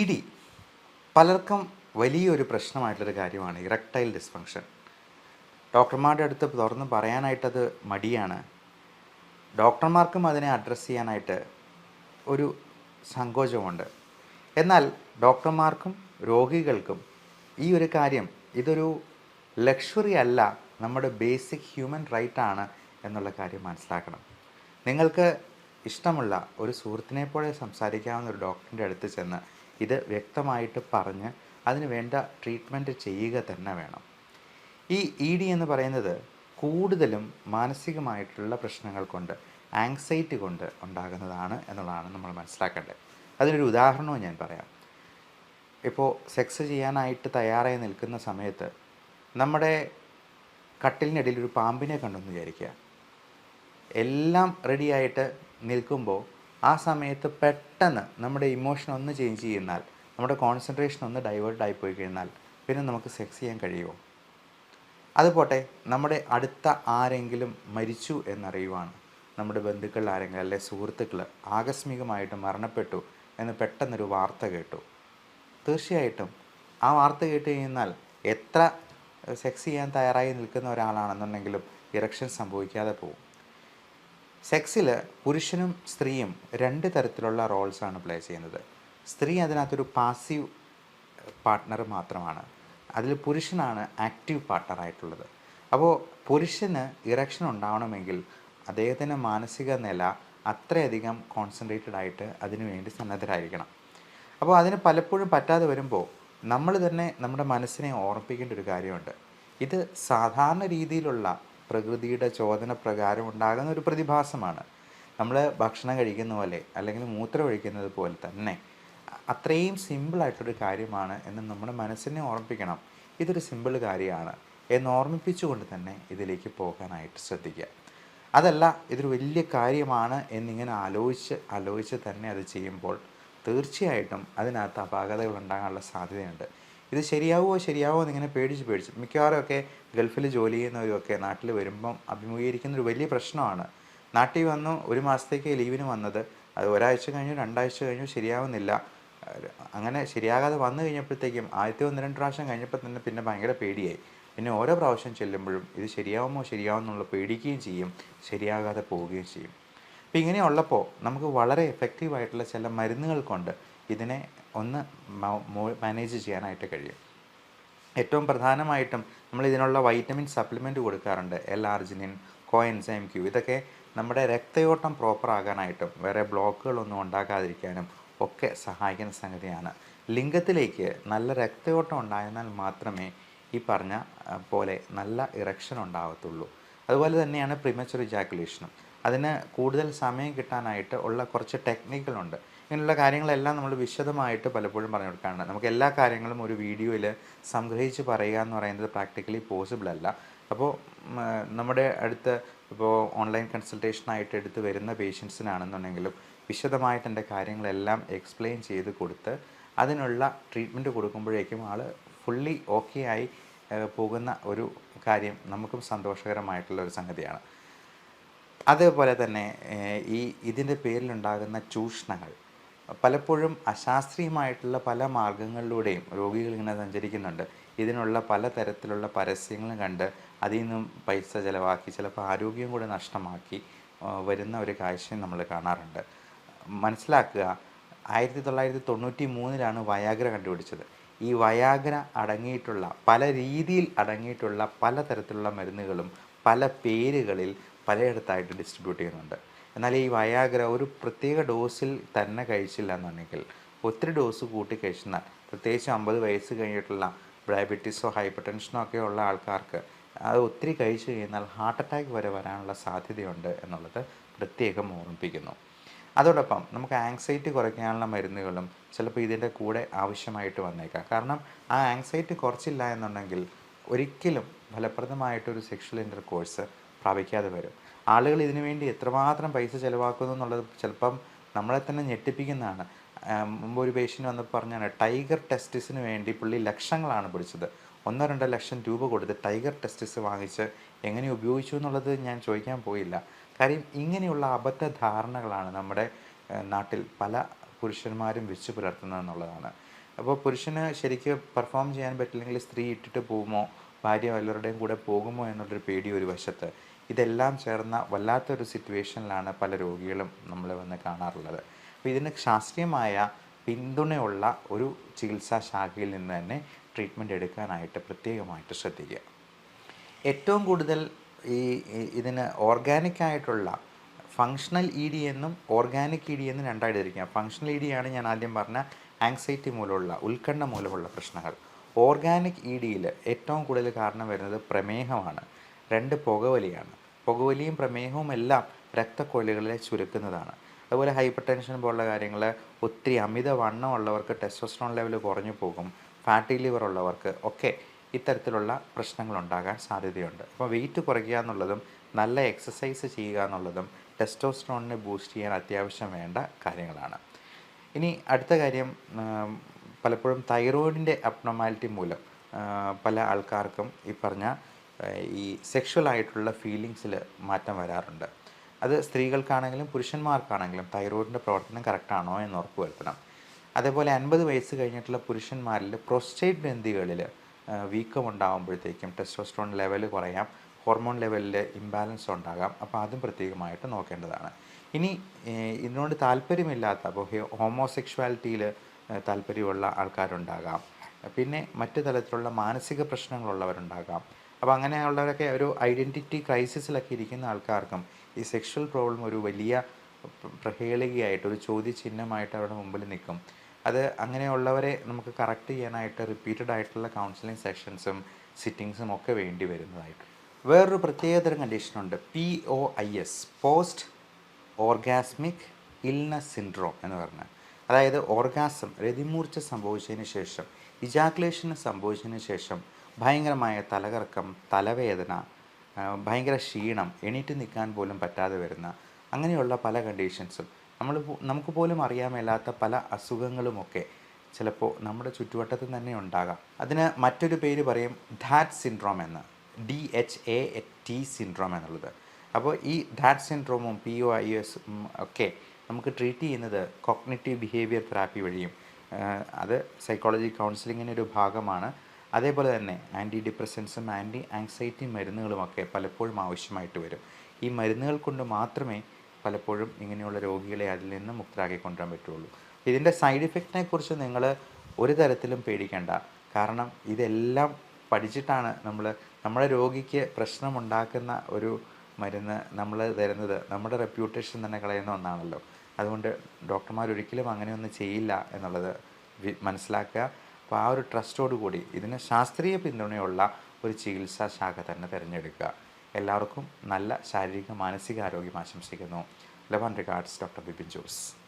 E D പലർക്കും വലിയൊരു പ്രശ്നമായിട്ടുള്ളൊരു കാര്യമാണ് ഇറക്ടൈൽ ഡിസ്ഫങ്ഷൻ. ഡോക്ടർമാരുടെ അടുത്ത് തുറന്ന് പറയാനായിട്ടത് മടിയാണ്. ഡോക്ടർമാർക്കും അതിനെ അഡ്രസ്സ് ചെയ്യാനായിട്ട് ഒരു സങ്കോചമുണ്ട് എന്നാൽ ഡോക്ടർമാർക്കും രോഗികൾക്കും ഈ ഒരു കാര്യം ഇതൊരു ലക്ഷറി അല്ല നമ്മുടെ ബേസിക് ഹ്യൂമൻ റൈറ്റ് ആണ് എന്നുള്ള കാര്യം മനസ്സിലാക്കണം. നിങ്ങൾക്ക് ഇഷ്ടമുള്ള ഒരു സുഹൃത്തിനെ പോലെ സംസാരിക്കാവുന്ന ഒരു ഡോക്ടറിന്റെ അടുത്ത് ചെന്ന് ഇത് വ്യക്തമായിട്ട് പറഞ്ഞ് അതിന് വേണ്ട ട്രീറ്റ്മെന്റ് ചെയ്യുക തന്നെ വേണം. ഈ ഇ ഡി എന്ന് പറയുന്നത് കൂടുതലും മാനസികമായിട്ടുള്ള പ്രശ്നങ്ങൾ കൊണ്ട് ആങ്സൈറ്റി കൊണ്ട് ഉണ്ടാകുന്നതാണ് എന്നുള്ളതാണ് നമ്മൾ മനസ്സിലാക്കേണ്ടത്. അതിനൊരു ഉദാഹരണവും ഞാൻ പറയാം. ഇപ്പോൾ സെക്സ് ചെയ്യാനായിട്ട് തയ്യാറായി നിൽക്കുന്ന സമയത്ത് നമ്മുടെ കട്ടിലിനിടയിൽ ഒരു പാമ്പിനെ കണ്ടെന്ന് വിചാരിക്കുക. എല്ലാം റെഡിയായിട്ട് നിൽക്കുമ്പോൾ ആ സമയത്ത് പെട്ടെന്ന് നമ്മുടെ ഇമോഷൻ ഒന്ന് ചേഞ്ച് ചെയ്യുന്നാൽ നമ്മുടെ കോൺസെൻട്രേഷൻ ഒന്ന് ഡൈവേർട്ട് ആയി പോയി കഴിഞ്ഞാൽ പിന്നെ നമുക്ക് സെക്സ് ചെയ്യാൻ കഴിയുമോ? അതുപോട്ടെ നമ്മുടെ അടുത്ത ആരെങ്കിലും മരിച്ചു എന്നറിയുവാണ്. നമ്മുടെ ബന്ധുക്കൾ ആരെങ്കിലും അല്ലെ സുഹൃത്തുക്കൾ ആകസ്മികമായിട്ട് മരണപ്പെട്ടു എന്ന് പെട്ടെന്നൊരു വാർത്ത കേട്ടു. തീർച്ചയായിട്ടും ആ വാർത്ത കേട്ട് കഴിഞ്ഞാൽ എത്ര സെക്സ് ചെയ്യാൻ തയ്യാറായി നിൽക്കുന്ന ഒരാളാണെന്നുണ്ടെങ്കിലും ഇറക്ഷൻ സംഭവിക്കാതെ പോകും. സെക്സിൽ പുരുഷനും സ്ത്രീയും രണ്ട് തരത്തിലുള്ള റോൾസാണ് പ്ലേ ചെയ്യുന്നത്. സ്ത്രീ അതിനകത്തൊരു പാസീവ് പാർട്ട്ണർ മാത്രമാണ്. അതിൽ പുരുഷനാണ് ആക്റ്റീവ് പാർട്ട്ണറായിട്ടുള്ളത് അപ്പോൾ പുരുഷന് ഇറക്ഷൻ ഉണ്ടാവണമെങ്കിൽ അദ്ദേഹത്തിന്റെ മാനസിക നില അത്രയധികം കോൺസെൻട്രേറ്റഡ് ആയിട്ട് അതിനു വേണ്ടി സന്നദ്ധരായിരിക്കണം. അപ്പോൾ അതിന് പലപ്പോഴും പറ്റാതെ വരുമ്പോൾ നമ്മൾ തന്നെ നമ്മുടെ മനസ്സിനെ ഓർമ്മിപ്പിക്കേണ്ട ഒരു കാര്യമുണ്ട്. ഇത് സാധാരണ രീതിയിലുള്ള പ്രകൃതിയുടെ ചോദന പ്രകാരം ഉണ്ടാകുന്ന ഒരു പ്രതിഭാസമാണ്. നമ്മൾ ഭക്ഷണം കഴിക്കുന്ന പോലെ അല്ലെങ്കിൽ മൂത്രം ഒഴിക്കുന്നത് പോലെ തന്നെ അത്രയും സിമ്പിളായിട്ടൊരു കാര്യമാണ് എന്ന് നമ്മുടെ മനസ്സിനെ ഓർമ്മിപ്പിക്കണം. ഇതൊരു സിമ്പിൾ കാര്യമാണ് എന്ന് ഓർമ്മിപ്പിച്ചുകൊണ്ട് തന്നെ ഇതിലേക്ക് പോകാനായിട്ട് ശ്രദ്ധിക്കുക. അതല്ല ഇതൊരു വലിയ കാര്യമാണ് എന്നിങ്ങനെ ആലോചിച്ച് ആലോചിച്ച് തന്നെ അത് ചെയ്യുമ്പോൾ തീർച്ചയായിട്ടും അതിനകത്ത് അപാകതകൾ ഉണ്ടാകാനുള്ള സാധ്യതയുണ്ട്. ഇത് ശരിയാവുമോ ശരിയാവുമോ എന്നിങ്ങനെ പേടിച്ച് പേടിച്ച്. മിക്കവാറും ഒക്കെ ഗൾഫിൽ ജോലി ചെയ്യുന്നവരൊക്കെ നാട്ടിൽ വരുമ്പം അഭിമുഖീകരിക്കുന്ന ഒരു വലിയ പ്രശ്നമാണ്. നാട്ടിൽ വന്നു ഒരു മാസത്തേക്ക് ലീവിന് വന്നത്. അത് ഒരാഴ്ച കഴിഞ്ഞു രണ്ടാഴ്ച കഴിഞ്ഞു ശരിയാവുന്നില്ല. അങ്ങനെ ശരിയാകാതെ വന്നു കഴിഞ്ഞപ്പോഴത്തേക്കും ആദ്യത്തെ ഒന്ന് രണ്ട് പ്രാവശ്യം കഴിഞ്ഞപ്പോൾ തന്നെ പിന്നെ ഭയങ്കര പേടിയായി. പിന്നെ ഓരോ പ്രാവശ്യം ചെല്ലുമ്പോഴും ഇത് ശരിയാവുമോ ശരിയാവുമെന്നുള്ള പേടിക്കുകയും ചെയ്യും. ശരിയാകാതെ പോവുകയും ചെയ്യും. അപ്പോൾ ഇങ്ങനെയുള്ളപ്പോൾ നമുക്ക് വളരെ എഫക്റ്റീവായിട്ടുള്ള ചില മരുന്നുകൾ കൊണ്ട് ഇതിനെ ഒന്ന് മാനേജ് ചെയ്യാനായിട്ട് കഴിയും. ഏറ്റവും പ്രധാനമായിട്ടും നമ്മൾ ഇതിനുള്ള വൈറ്റമിൻ സപ്ലിമെന്റ് കൊടുക്കാറുണ്ട്. എൽ ആർജിനിൻ കോയൻസൈം ക്യൂ ഇതൊക്കെ നമ്മുടെ രക്തയോട്ടം പ്രോപ്പർ ആകാനായിട്ടും വേറെ ബ്ലോക്കുകളൊന്നും ഉണ്ടാകാതിരിക്കാനും ഒക്കെ സഹായിക്കുന്ന സംഗതിയാണ്. ലിംഗത്തിലേക്ക് നല്ല രക്തയോട്ടം ഉണ്ടായിരുന്നാൽ മാത്രമേ ഈ പറഞ്ഞ പോലെ നല്ല ഇറക്ഷൻ ഉണ്ടാകത്തുള്ളൂ അതുപോലെ തന്നെയാണ് പ്രിമച്ചുർ ഇജാക്കുലേഷനും അതിന് കൂടുതൽ സമയം കിട്ടാനായിട്ട് ഉള്ള കുറച്ച് ടെക്നിക്കുകളുണ്ട് ഇങ്ങനെയുള്ള കാര്യങ്ങളെല്ലാം നമ്മൾ വിശദമായിട്ട് പലപ്പോഴും പറഞ്ഞു കൊടുക്കാറുണ്ട്. നമുക്ക് എല്ലാ കാര്യങ്ങളും ഒരു വീഡിയോയിൽ സംഗ്രഹിച്ച് പറയുക എന്ന് പറയുന്നത് പ്രാക്ടിക്കലി പോസിബിൾ അല്ല. അപ്പോൾ നമ്മുടെ അടുത്ത് ഇപ്പോൾ ഓൺലൈൻ കൺസൾട്ടേഷനായിട്ട് എടുത്ത് വരുന്ന പേഷ്യൻസിനാണെന്നുണ്ടെങ്കിലും വിശദമായിട്ട് എന്റെ കാര്യങ്ങളെല്ലാം എക്സ്പ്ലെയിൻ ചെയ്ത് കൊടുത്ത് അതിനുള്ള ട്രീറ്റ്മെന്റ് കൊടുക്കുമ്പോഴേക്കും ആൾ ഫുള്ളി ഓക്കെ ആയി പോകുന്ന ഒരു കാര്യം നമുക്കും സന്തോഷകരമായിട്ടുള്ള ഒരു സംഗതിയാണ്. അതേപോലെ തന്നെ ഈ ഇതിന്റെ പേരിലുണ്ടാകുന്ന ചൂഷണങ്ങൾ. പലപ്പോഴും അശാസ്ത്രീയമായിട്ടുള്ള പല മാർഗങ്ങളിലൂടെയും രോഗികൾ ഇങ്ങനെ സഞ്ചരിക്കുന്നുണ്ട്. ഇതിനുള്ള പല തരത്തിലുള്ള പരസ്യങ്ങളും കണ്ട് അതിൽ നിന്നും പൈസ ചിലവാക്കി ചിലപ്പോൾ ആരോഗ്യം കൂടെ നഷ്ടമാക്കി വരുന്ന ഒരു കാഴ്ചയും നമ്മൾ കാണാറുണ്ട്. മനസ്സിലാക്കുക ആയിരത്തി തൊള്ളായിരത്തി തൊണ്ണൂറ്റി മൂന്നിലാണ് വയാഗ്ര കണ്ടുപിടിച്ചത്. ഈ വയാഗ്ര അടങ്ങിയിട്ടുള്ള പല രീതിയിൽ അടങ്ങിയിട്ടുള്ള പല തരത്തിലുള്ള മരുന്നുകളും പല പേരുകളിൽ പലയിടത്തായിട്ട് ഡിസ്ട്രിബ്യൂട്ട് ചെയ്യുന്നുണ്ട്. എന്നാൽ ഈ വയാഗ്ര ഒരു പ്രത്യേക ഡോസിൽ തന്നെ കഴിച്ചില്ല എന്നുണ്ടെങ്കിൽ ഒത്തിരി ഡോസ് കൂട്ടി കഴിച്ചാൽ പ്രത്യേകിച്ച് അമ്പത് വയസ്സ് കഴിഞ്ഞിട്ടുള്ള ഡയബറ്റീസോ ഹൈപ്പർ ടെൻഷനോ ഒക്കെ ഉള്ള ആൾക്കാർക്ക് അത് ഒത്തിരി കഴിച്ചു കഴിഞ്ഞാൽ ഹാർട്ട് അറ്റാക്ക് വരെ വരാനുള്ള സാധ്യതയുണ്ട് എന്നുള്ളത് പ്രത്യേകം ഓർമ്മിപ്പിക്കുന്നു. അതോടൊപ്പം നമുക്ക് ആങ്സൈറ്റി കുറയ്ക്കാനുള്ള മരുന്നുകളും ചിലപ്പോൾ ഇതിന്റെ കൂടെ ആവശ്യമായിട്ട് വന്നേക്കാം. കാരണം ആ ആങ്സൈറ്റി കുറച്ചില്ല എന്നുണ്ടെങ്കിൽ ഒരിക്കലും ഫലപ്രദമായിട്ടൊരു സെക്ഷൽ ഇന്റർകോഴ്സ് പ്രാപിക്കാതെ വരും. ആളുകൾ ഇതിനു വേണ്ടി എത്രമാത്രം പൈസ ചിലവാക്കുന്നു എന്നുള്ളത് ചിലപ്പം നമ്മളെ തന്നെ ഞെട്ടിപ്പിക്കുന്നതാണ്. മുമ്പ് ഒരു പേഷ്യന്റ് വന്നപ്പോൾ പറഞ്ഞാണ് ടൈഗർ ടെസ്റ്റിസിന് വേണ്ടി പുള്ളി ലക്ഷങ്ങളാണ് പിടിച്ചത്. ഒന്നോ രണ്ടോ ലക്ഷം രൂപ കൊടുത്ത് ടൈഗർ ടെസ്റ്റിസ് വാങ്ങിച്ച് എങ്ങനെ ഉപയോഗിച്ചു എന്നുള്ളത് ഞാൻ ചോദിക്കാൻ പോയില്ല. കാര്യം ഇങ്ങനെയുള്ള അബദ്ധ ധാരണകളാണ് നമ്മുടെ നാട്ടിൽ പല പുരുഷന്മാരും വെച്ച് പുലർത്തുന്നത് എന്നുള്ളതാണ്. അപ്പോൾ പുരുഷന് ശരിക്കും പെർഫോം ചെയ്യാൻ പറ്റില്ലെങ്കിൽ സ്ത്രീ ഇട്ടിട്ട് പോകുമോ? ഭാര്യ വല്ലവരുടെയും കൂടെ പോകുമോ എന്നുള്ളൊരു പേടി ഒരു വശത്ത്. ഇതെല്ലാം ചേർന്ന വല്ലാത്തൊരു സിറ്റുവേഷനിലാണ് പല രോഗികളും നമ്മൾ വന്ന് കാണാറുള്ളത്. അപ്പോൾ ഇതിന് ശാസ്ത്രീയമായ പിന്തുണയുള്ള ഒരു ചികിത്സാ ശാഖയിൽ നിന്ന് തന്നെ ട്രീറ്റ്മെന്റ് എടുക്കാനായിട്ട് പ്രത്യേകമായിട്ട് ശ്രദ്ധിക്കുക. ഏറ്റവും കൂടുതൽ ഈ ഇതിന് ഓർഗാനിക് ആയിട്ടുള്ള ഫങ്ഷണൽ ഇ ഡി എന്നും ഓർഗാനിക് ഇ ഡി എന്നും രണ്ടായിട്ട് തിരിക്കാം. ഫങ്ഷണൽ ഇ ഡി ആണ് ഞാൻ ആദ്യം പറഞ്ഞ ആങ്സൈറ്റി മൂലമുള്ള ഉത്കണ്ഠ മൂലമുള്ള പ്രശ്നങ്ങൾ. ഓർഗാനിക് ഇ ഡിയിൽ ഏറ്റവും കൂടുതൽ കാരണം വരുന്നത് പ്രമേഹമാണ്. രണ്ട് പുകവലിയാണ്. പുകവലിയും പ്രമേഹവും എല്ലാം രക്തക്കൊള്ളികളെ ചുരുക്കുന്നതാണ്. അതുപോലെ ഹൈപ്പർ ടെൻഷൻ പോലുള്ള കാര്യങ്ങൾ ഒത്തിരി അമിത വണ്ണം ഉള്ളവർക്ക് ടെസ്റ്റോസ്ട്രോൺ ലെവൽ കുറഞ്ഞു പോകും ഫാറ്റി ലിവർ ഉള്ളവർക്ക് ഒക്കെ ഇത്തരത്തിലുള്ള പ്രശ്നങ്ങൾ ഉണ്ടാകാൻ സാധ്യതയുണ്ട്. അപ്പോൾ വെയിറ്റ് കുറയ്ക്കുക എന്നുള്ളതും നല്ല എക്സസൈസ് ചെയ്യുക എന്നുള്ളതും ടെസ്റ്റോസ്ട്രോണിനെ ബൂസ്റ്റ് ചെയ്യാൻ അത്യാവശ്യം വേണ്ട കാര്യങ്ങളാണ്. ഇനി അടുത്ത കാര്യം പലപ്പോഴും തൈറോയിഡിന്റെ അബ്നോമാലിറ്റി മൂലം പല ആൾക്കാർക്കും ഈ പറഞ്ഞ ഈ സെക്ഷൽ ആയിട്ടുള്ള ഫീലിങ്സിൽ മാറ്റം വരാറുണ്ട്. അത് സ്ത്രീകൾക്കാണെങ്കിലും പുരുഷന്മാർക്കാണെങ്കിലും തൈറോയിഡിന്റെ പ്രവർത്തനം കറക്റ്റാണോ എന്ന് ഉറപ്പ് വരുത്തണം. അതേപോലെ അൻപത് വയസ്സ് കഴിഞ്ഞിട്ടുള്ള പുരുഷന്മാരിൽ പ്രൊസ്റ്റേറ്റ് ഗ്രന്ഥികളിൽ വീക്കം ഉണ്ടാകുമ്പോഴത്തേക്കും ടെസ്റ്റോസ്ട്രോൺ ലെവൽ കുറയാം ഹോർമോൺ ലെവലിൽ ഇംബാലൻസ് ഉണ്ടാകാം. അപ്പോൾ അതും പ്രത്യേകമായിട്ട് നോക്കേണ്ടതാണ്. ഇനി ഇതിനോട് താല്പര്യമില്ലാത്ത അപ്പോൾ ഹോമോസെക്ഷുവാലിറ്റിയിൽ താല്പര്യമുള്ള ആൾക്കാരുണ്ടാകാം. പിന്നെ മറ്റു തരത്തിലുള്ള മാനസിക പ്രശ്നങ്ങളുള്ളവരുണ്ടാകാം. അപ്പോൾ അങ്ങനെയുള്ളവരൊക്കെ ഒരു ഐഡന്റിറ്റി ക്രൈസിസിലൊക്കെ ഇരിക്കുന്ന ആൾക്കാർക്കും ഈ സെക്ഷൽ പ്രോബ്ലം ഒരു വലിയ പ്രഹേളികയായിട്ട് ഒരു ചോദ്യചിഹ്നമായിട്ട് അവരുടെ മുമ്പിൽ നിൽക്കും. അത് അങ്ങനെയുള്ളവരെ നമുക്ക് കറക്റ്റ് ചെയ്യാനായിട്ട് റിപ്പീറ്റഡ് ആയിട്ടുള്ള കൗൺസിലിംഗ് സെഷൻസും സിറ്റിങ്സും ഒക്കെ വേണ്ടി വരുന്നതായിട്ട്. വേറൊരു പ്രത്യേകതരം കണ്ടീഷനുണ്ട് P O I S post orgasmic illness syndrome എന്ന് പറഞ്ഞാൽ അതായത് ഓർഗാസം രതിമൂർച്ച സംഭവിച്ചതിന് ശേഷം ഇജാക്കുലേഷന് സംഭവിച്ചതിന് ശേഷം ഭയങ്കരമായ തലകറക്കം തലവേദന ഭയങ്കര ക്ഷീണം എണീറ്റ് നിൽക്കാൻ പോലും പറ്റാതെ വരുന്ന അങ്ങനെയുള്ള പല കണ്ടീഷൻസും നമ്മൾ നമുക്ക് പോലും അറിയാൻ മേലാത്ത പല അസുഖങ്ങളുമൊക്കെ ചിലപ്പോൾ നമ്മുടെ ചുറ്റുവട്ടത്തിൽ തന്നെ ഉണ്ടാകാം. അതിന് മറ്റൊരു പേര് പറയും ധാറ്റ് സിൻഡ്രോം എന്ന് D H A T syndrome എന്നുള്ളത്. അപ്പോൾ ഈ ധാറ്റ് സിൻഡ്രോമും പി ഒ ഐ എസ് ഒക്കെ നമുക്ക് ട്രീറ്റ് ചെയ്യുന്നത് കോഗ്നിറ്റീവ് ബിഹേവിയർ തെറാപ്പി വഴിയും അത് സൈക്കോളജി കൗൺസിലിങ്ങിന്റെ ഒരു ഭാഗമാണ്. അതേപോലെ തന്നെ ആന്റി ഡിപ്രസൻസും ആന്റി ആങ്സൈറ്റി മരുന്നുകളുമൊക്കെ പലപ്പോഴും ആവശ്യമായിട്ട് വരും. ഈ മരുന്നുകൾ കൊണ്ട് മാത്രമേ പലപ്പോഴും ഇങ്ങനെയുള്ള രോഗികളെ അതിൽ നിന്ന് മുക്തരാക്കി കൊണ്ടുവരാൻ പറ്റുള്ളൂ. ഇതിന്റെ സൈഡ് ഇഫക്റ്റിനെ കുറിച്ച് നിങ്ങൾ ഒരു തരത്തിലും പേടിക്കേണ്ട. കാരണം ഇതെല്ലാം പഠിച്ചിട്ടാണ് നമ്മൾ നമ്മുടെ രോഗിക്ക് പ്രശ്നമുണ്ടാക്കുന്ന ഒരു മരുന്ന് നമ്മൾ തരുന്നത്. നമ്മുടെ റെപ്യൂട്ടേഷൻ തന്നെ കളയുന്ന ഒന്നാണല്ലോ. അതുകൊണ്ട് ഡോക്ടർമാർ ഒരിക്കലും അങ്ങനെയൊന്നും ചെയ്യില്ല എന്നുള്ളത് മനസ്സിലാക്കുക. അപ്പോൾ ആ ഒരു ട്രസ്റ്റോട് കൂടി ഇതിന് ശാസ്ത്രീയ പിന്തുണയുള്ള ഒരു ചികിത്സാ ശാഖ തന്നെ തിരഞ്ഞെടുക്കുക. എല്ലാവർക്കും നല്ല ശാരീരിക മാനസിക ആരോഗ്യം ആശംസിക്കുന്നു. Love and regards doctor Bipin Jose.